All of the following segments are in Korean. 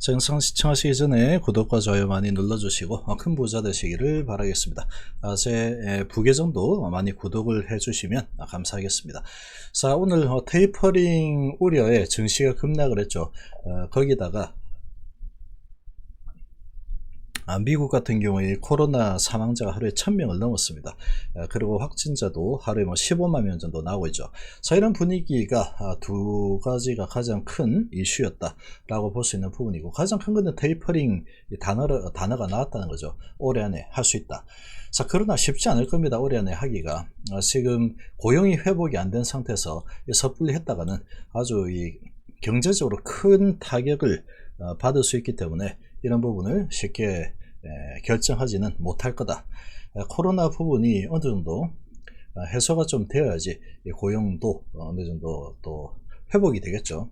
자, 영상 시청하시기 전에 구독과 좋아요 많이 눌러주시고 어, 큰 부자 되시기를 바라겠습니다. 아, 제 에, 부계정도 많이 구독을 해주시면 아, 감사하겠습니다. 자, 오늘 어, 테이퍼링 우려에 증시가 급락을 했죠. 어, 거기다가 아, 미국 같은 경우에 코로나 사망자가 하루에 1000명을 넘었습니다. 아, 그리고 확진자도 하루에 뭐 15만 명 정도 나오고 있죠. 자, 이런 분위기가 아, 두 가지가 가장 큰 이슈였다라고 볼 수 있는 부분이고, 가장 큰 것은 테이퍼링 이 단어를, 단어가 나왔다는 거죠. 올해 안에 할 수 있다. 자, 그러나 쉽지 않을 겁니다. 올해 안에 하기가. 아, 지금 고용이 회복이 안 된 상태에서 이 섣불리 했다가는 아주 이 경제적으로 큰 타격을 어, 받을 수 있기 때문에 이런 부분을 쉽게 에, 결정하지는 못할 거다. 에, 코로나 부분이 어느 정도 어, 해소가 좀 되어야지 이 고용도 어느 정도 또 회복이 되겠죠.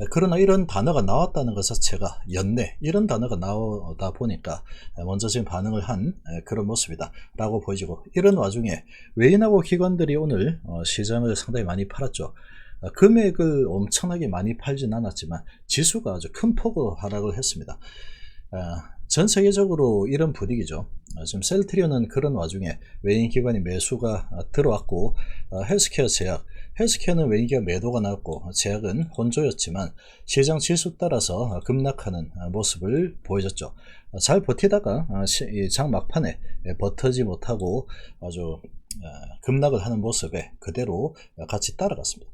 에, 그러나 이런 단어가 나왔다는 것 자체가 연내 이런 단어가 나오다 보니까 에, 먼저 지금 반응을 한 에, 그런 모습이다 라고 보여지고 이런 와중에 외인하고 기관들이 오늘 어, 시장을 상당히 많이 팔았죠. 어, 금액을 엄청나게 많이 팔진 않았지만 지수가 아주 큰 폭으로 하락을 했습니다. 어, 전 세계적으로 이런 분위기죠. 어, 지금 셀트리온은 그런 와중에 외인 기관이 매수가 어, 들어왔고 어, 헬스케어 제약, 헬스케어는 외인 기관 매도가 나왔고 제약은 혼조였지만 시장 지수 따라서 어, 급락하는 어, 모습을 보여줬죠. 어, 잘 버티다가 이장 막판에 예, 버티지 못하고 아주 어, 급락을 하는 모습에 그대로 어, 같이 따라갔습니다.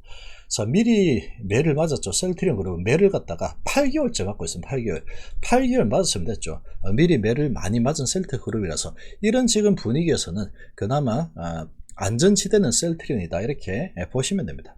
자, 미리 매를 맞았죠. 셀트리온 그룹은 매를 갖다가 8개월째 갖고 있습니다. 8개월. 8개월 맞았으면 됐죠. 어, 미리 매를 많이 맞은 셀트 그룹이라서 이런 지금 분위기에서는 그나마 아, 안전지대는 셀트리온이다. 이렇게 예, 보시면 됩니다.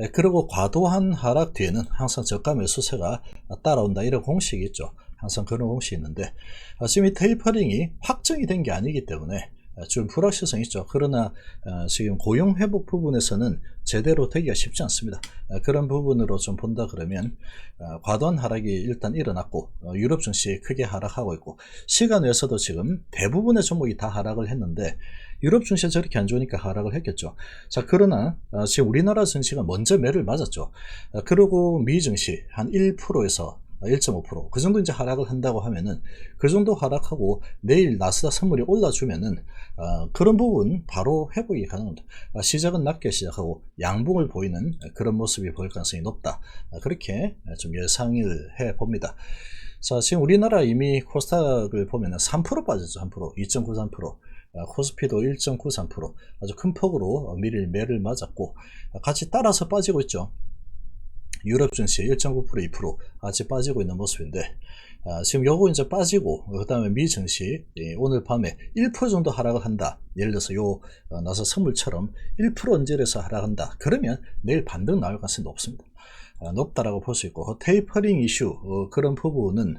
예, 그리고 과도한 하락 뒤에는 항상 저가 매수세가 따라온다. 이런 공식이 있죠. 항상 그런 공식이 있는데 아, 지금 이 테이퍼링이 확정이 된 게 아니기 때문에 어, 좀 불확실성이 있죠. 그러나 어, 지금 고용 회복 부분에서는 제대로 되기가 쉽지 않습니다. 어, 그런 부분으로 좀 본다 그러면 어, 과도한 하락이 일단 일어났고 어, 유럽 증시 크게 하락하고 있고 시간 외에서도 지금 대부분의 종목이 다 하락을 했는데 유럽 증시가 저렇게 안 좋으니까 하락을 했겠죠. 자 그러나 어, 지금 우리나라 증시가 먼저 매를 맞았죠. 어, 그리고 미 증시 한 1%에서 1.5%그 정도 이제 하락을 한다고 하면은 그 정도 하락하고 내일 나스닥 선물이 올라주면은 어, 그런 부분 바로 회복이 가능합니다. 어, 시작은 낮게 시작하고 양봉을 보이는 그런 모습이 보일 가능성이 높다. 어, 그렇게 좀 예상을 해 봅니다. 자, 지금 우리나라 이미 코스닥을 보면은 3% 빠졌죠. 3%, 2.93%. 어, 코스피도 1.93% 아주 큰 폭으로 어, 미리 매를 맞았고 어, 같이 따라서 빠지고 있죠. 유럽 증시 1.9% 2% 같이 빠지고 있는 모습인데 아, 지금 요거 이제 빠지고 그 다음에 미 증시 예, 오늘 밤에 1% 정도 하락을 한다. 예를 들어서 요 어, 나서 선물처럼 1% 언저리에서 하락한다. 그러면 내일 반등 나올 가능성이 높습니다. 아, 높다라고 볼 수 있고 테이퍼링 이슈 어, 그런 부분은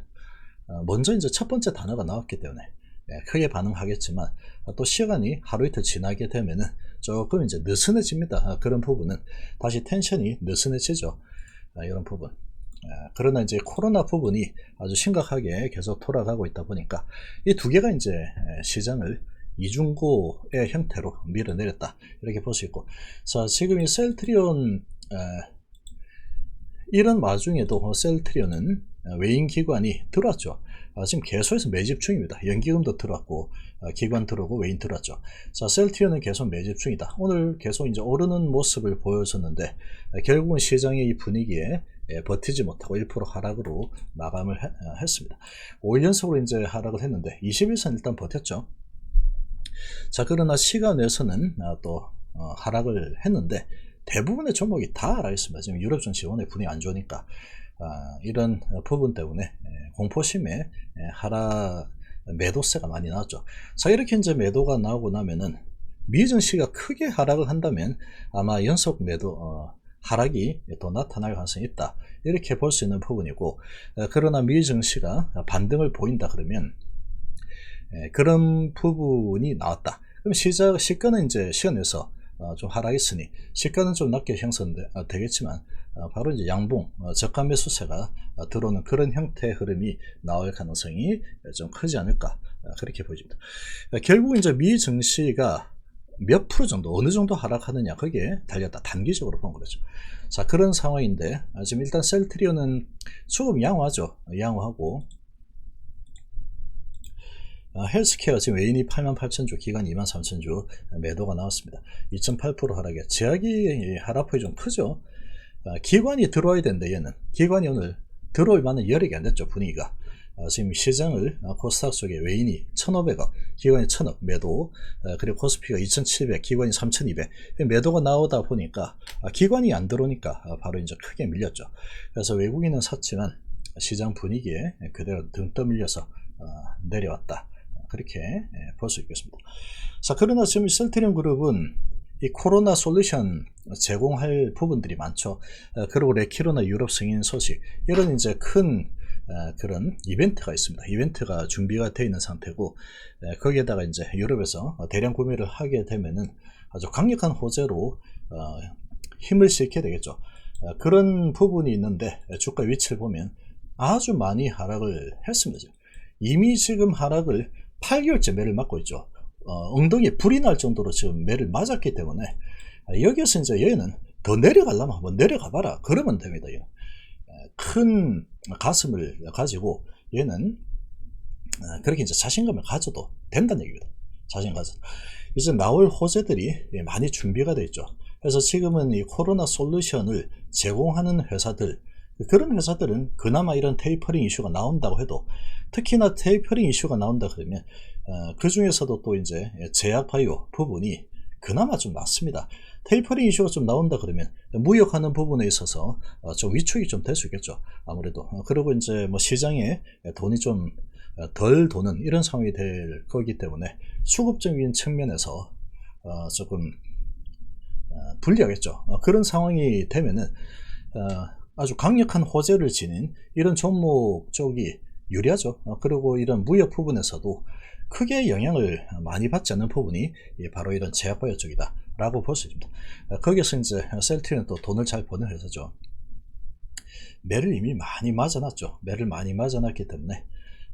어, 먼저 이제 첫 번째 단어가 나왔기 때문에 예, 크게 반응하겠지만 아, 또 시간이 하루 이틀 지나게 되면은 조금 이제 느슨해집니다. 아, 그런 부분은 다시 텐션이 느슨해지죠. 아, 이런 부분. 아, 그러나 이제 코로나 부분이 아주 심각하게 계속 돌아가고 있다 보니까 이 두 개가 이제 에, 시장을 이중고의 형태로 밀어내렸다. 이렇게 볼 수 있고. 자 지금 이 셀트리온 에, 이런 와중에도 셀트리온은 외인 기관이 들어왔죠. 아, 지금 계속해서 매집 중입니다. 연기금도 들어왔고 아, 기관 들어오고 외인 들어왔죠 자 셀트리온은 계속 매집 중이다 오늘 계속 이제 오르는 모습을 보여줬는데 아, 결국은 시장의 이 분위기에 예, 버티지 못하고 1% 하락으로 마감을 해- 어, 했습니다. 5일 연속으로 이제 하락을 했는데 21선 일단 버텼죠. 자 그러나 시간 내에서는 아, 또 어, 하락을 했는데 대부분의 종목이 다 하락했습니다. 지금 유럽 증시 워낙 분위기 안 좋으니까 아, 이런 어, 부분 때문에 예, 공포심에 예, 하락 매도세가 많이 나왔죠. 자 이렇게 이제 매도가 나오고 나면은 미 증시가 크게 하락을 한다면 아마 연속 매도 어, 하락이 더 나타날 가능성이 있다. 이렇게 볼 수 있는 부분이고, 어, 그러나 미 증시가 반등을 보인다 그러면, 에, 그런 부분이 나왔다. 그럼 시작, 시가는 이제 시간 내서 어, 좀 하락했으니, 시가는 좀 낮게 형성되겠지만, 어, 바로 이제 양봉, 어, 저가 매수세가 어, 들어오는 그런 형태의 흐름이 나올 가능성이 좀 크지 않을까. 어, 그렇게 보여집니다. 어, 결국 이제 미 증시가 몇 프로 정도 어느 정도 하락하느냐 거기에 달렸다 단기적으로 본 거죠. 자 그런 상황인데 아, 지금 일단 셀트리온은 수급 양호하죠. 양호하고 아, 헬스케어 지금 외인이 88,000주, 기관 23,000주 매도가 나왔습니다. 2.8% 하락에 제약이 하락폭이 좀 크죠. 아, 기관이 들어와야 되는데 얘는 기관이 오늘 들어올 만한 여력이 안 됐죠 분위기가. 아, 지금 시장을 아, 코스닥 속에 외인이 1,500억, 기관이 1,000억 매도, 아, 그리고 코스피가 2,700, 기관이 3,200 매도가 나오다 보니까 아, 기관이 안 들어오니까 아, 바로 이제 크게 밀렸죠. 그래서 외국인은 샀지만 시장 분위기에 그대로 등 떠밀려서 아, 내려왔다. 그렇게 예, 볼수 있겠습니다. 자, 그러나 지금 셀트리온 그룹은 이 코로나 솔루션 제공할 부분들이 많죠. 어, 그리고 레키로나 유럽 승인 소식 이런 이제 큰 어, 그런 이벤트가 있습니다. 이벤트가 준비가 되어 있는 상태고 에, 거기에다가 이제 유럽에서 대량 구매를 하게 되면은 아주 강력한 호재로 어, 힘을 실게 되겠죠. 어, 그런 부분이 있는데 주가 위치를 보면 아주 많이 하락을 했습니다. 이미 지금 하락을 8개월째 매를 맞고 있죠. 어, 엉덩이에 불이 날 정도로 지금 매를 맞았기 때문에 아, 여기서 이제 얘는 더 내려가려면 한번 내려가 봐라. 그러면 됩니다. 얘는. 에, 큰 가슴을 가지고 얘는 어, 그렇게 이제 자신감을 가져도 된다는 얘기입니다. 자신 가져. 이제 나올 호재들이 예, 많이 준비가 되어 있죠. 그래서 지금은 이 코로나 솔루션을 제공하는 회사들 그런 회사들은 그나마 이런 테이퍼링 이슈가 나온다고 해도 특히나 테이퍼링 이슈가 나온다 그러면 어, 그 중에서도 또 이제 제약 바이오 부분이 그나마 좀 낫습니다. 테이퍼링 이슈가 좀 나온다 그러면 무역하는 부분에 있어서 어, 좀 위축이 좀 될 수 있겠죠. 아무래도 어, 그리고 이제 뭐 시장에 돈이 좀 덜 도는 이런 상황이 될 거기 때문에 수급적인 측면에서 어, 조금 어, 불리하겠죠. 어, 그런 상황이 되면은 어, 아주 강력한 호재를 지닌 이런 종목 쪽이 유리하죠. 어, 그리고 이런 무역 부분에서도 크게 영향을 많이 받지 않는 부분이 예, 바로 이런 제약바이오 쪽이다 라고 볼 수 있습니다. 어, 거기서 이제 셀트리는 또 돈을 잘 버는 회사죠. 매를 이미 많이 맞아놨죠. 매를 많이 맞아놨기 때문에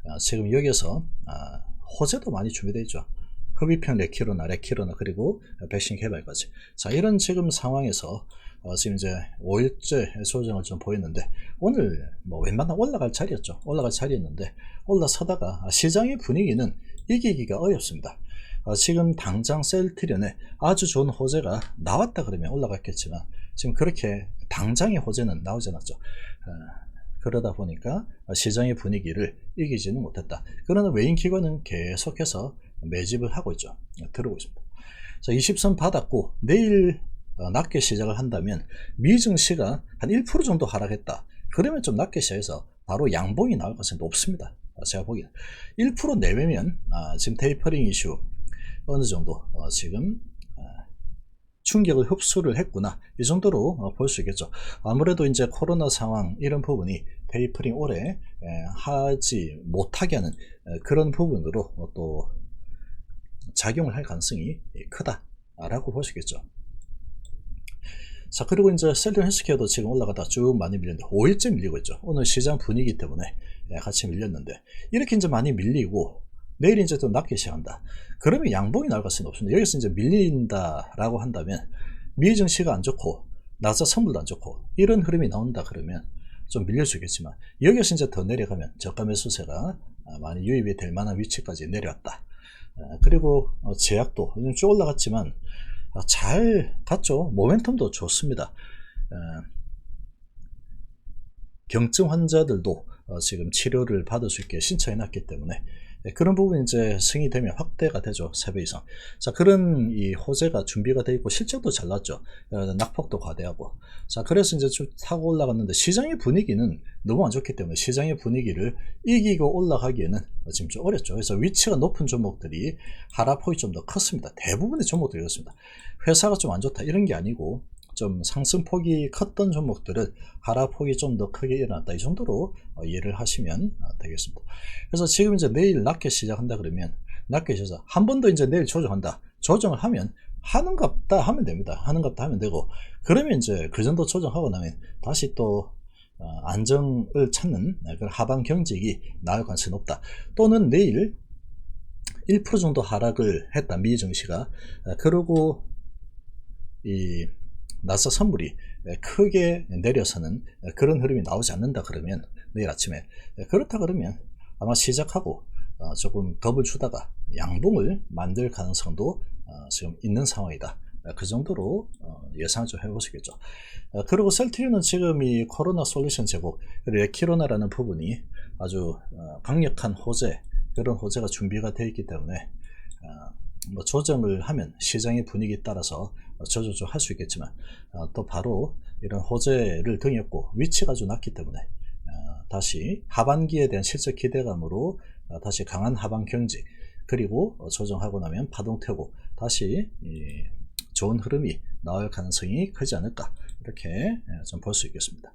어, 지금 여기서 아, 호재도 많이 준비되어 있죠. 흡입형 레키로나 레키로나 그리고 백신 개발까지. 자 이런 지금 상황에서 어, 지금 이제 5일째 조정을 좀 보였는데 오늘 뭐 웬만한 올라갈 자리였죠. 올라갈 자리였는데 올라서다가 시장의 분위기는 이기기가 어렵습니다. 어, 지금 당장 셀트리온에 아주 좋은 호재가 나왔다 그러면 올라갔겠지만 지금 그렇게 당장의 호재는 나오지 않았죠. 어, 그러다 보니까 시장의 분위기를 이기지는 못했다. 그러나 외인 기관은 계속해서 매집을 하고 있죠. 들어오고 있습니다. 자, 20선 받았고 내일 어, 낮게 시작을 한다면 미증시가 한 1% 정도 하락했다. 그러면 좀 낮게 시작해서 바로 양봉이 나올 가능성이 높습니다. 아, 제가 보기에는 1% 내외면 아, 지금 테이퍼링 이슈 어느 정도 어, 지금 아, 충격을 흡수를 했구나 이 정도로 어, 볼수 있겠죠. 아무래도 이제 코로나 상황 이런 부분이 테이퍼링 오래 에, 하지 못하게 하는 에, 그런 부분으로 어, 또 작용을 할 가능성이 크다라고 볼 수 있겠죠. 자 그리고 이제 셀리온 헬스케어도 지금 올라가다 쭉 많이 밀렸는데 5일째 밀리고 있죠. 오늘 시장 분위기 때문에 예, 같이 밀렸는데 이렇게 이제 많이 밀리고 내일 이제 또 낮게 시작한다. 그러면 양봉이 나올 가능성이 없습니다. 여기서 이제 밀린다 라고 한다면 미 증시가 안 좋고 나사 선물도 안 좋고 이런 흐름이 나온다 그러면 좀 있겠지만 여기서 이제 더 내려가면 저가 매수세가 아, 많이 유입이 될 만한 위치까지 내려왔다. 아, 그리고 어, 제약도 쭉 올라갔지만 아, 잘 갔죠. 모멘텀도 좋습니다. 어, 경증 환자들도 어, 지금 치료를 받을 수 있게 신청해 놨기 때문에 네, 그런 부분이 이제 승이 되면 확대가 되죠. 3배 이상. 자, 그런 이 호재가 준비가 되어 있고 실적도 잘 났죠. 어, 낙폭도 과대하고. 자, 그래서 이제 쭉 타고 올라갔는데 시장의 분위기는 너무 안 좋기 때문에 시장의 분위기를 이기고 올라가기에는 지금 좀 어렵죠. 그래서 위치가 높은 종목들이 하락 폭이 좀 더 컸습니다. 대부분의 종목들이 그렇습니다. 회사가 좀 안 좋다 이런 게 아니고 좀 상승폭이 컸던 종목들은 하락폭이 좀 더 크게 일어났다. 이 정도로 어, 이해를 하시면 어, 되겠습니다. 그래서 지금 이제 내일 낮게 시작한다 그러면 낮게 시작 한 번 더 이제 내일 조정한다. 조정을 하면 하는갑다 하면 됩니다. 하는갑다 하면 되고 그러면 이제 그 정도 조정하고 나면 다시 또 어, 안정을 찾는 그런 하방 경직이 나올 가능성이 높다. 또는 내일 1% 정도 하락을 했다 미 증시가 어, 그리고 이 나스닥 선물이 크게 내려서는 그런 흐름이 나오지 않는다 그러면 내일 아침에 그렇다 그러면 아마 시작하고 어, 조금 겁을 주다가 양봉을 만들 가능성도 어, 지금 있는 상황이다. 어, 그 정도로 어, 예상을 좀 해보시겠죠. 어, 그리고 셀트리온은 지금 이 코로나 솔루션 제공, 그리고 에키로나라는 부분이 아주 어, 강력한 호재, 그런 호재가 준비가 되어 있기 때문에 어, 뭐 조정을 하면 시장의 분위기에 따라서 좀할수 있겠지만 어, 또 바로 이런 호재를 등였고 위치가 아주 낮기 때문에 어, 다시 하반기에 대한 실적 기대감으로 어, 다시 강한 하반 경직 그리고 어, 조정하고 나면 파동 태고 다시 이 좋은 흐름이 나올 가능성이 크지 않을까 이렇게 좀 볼 수 있겠습니다.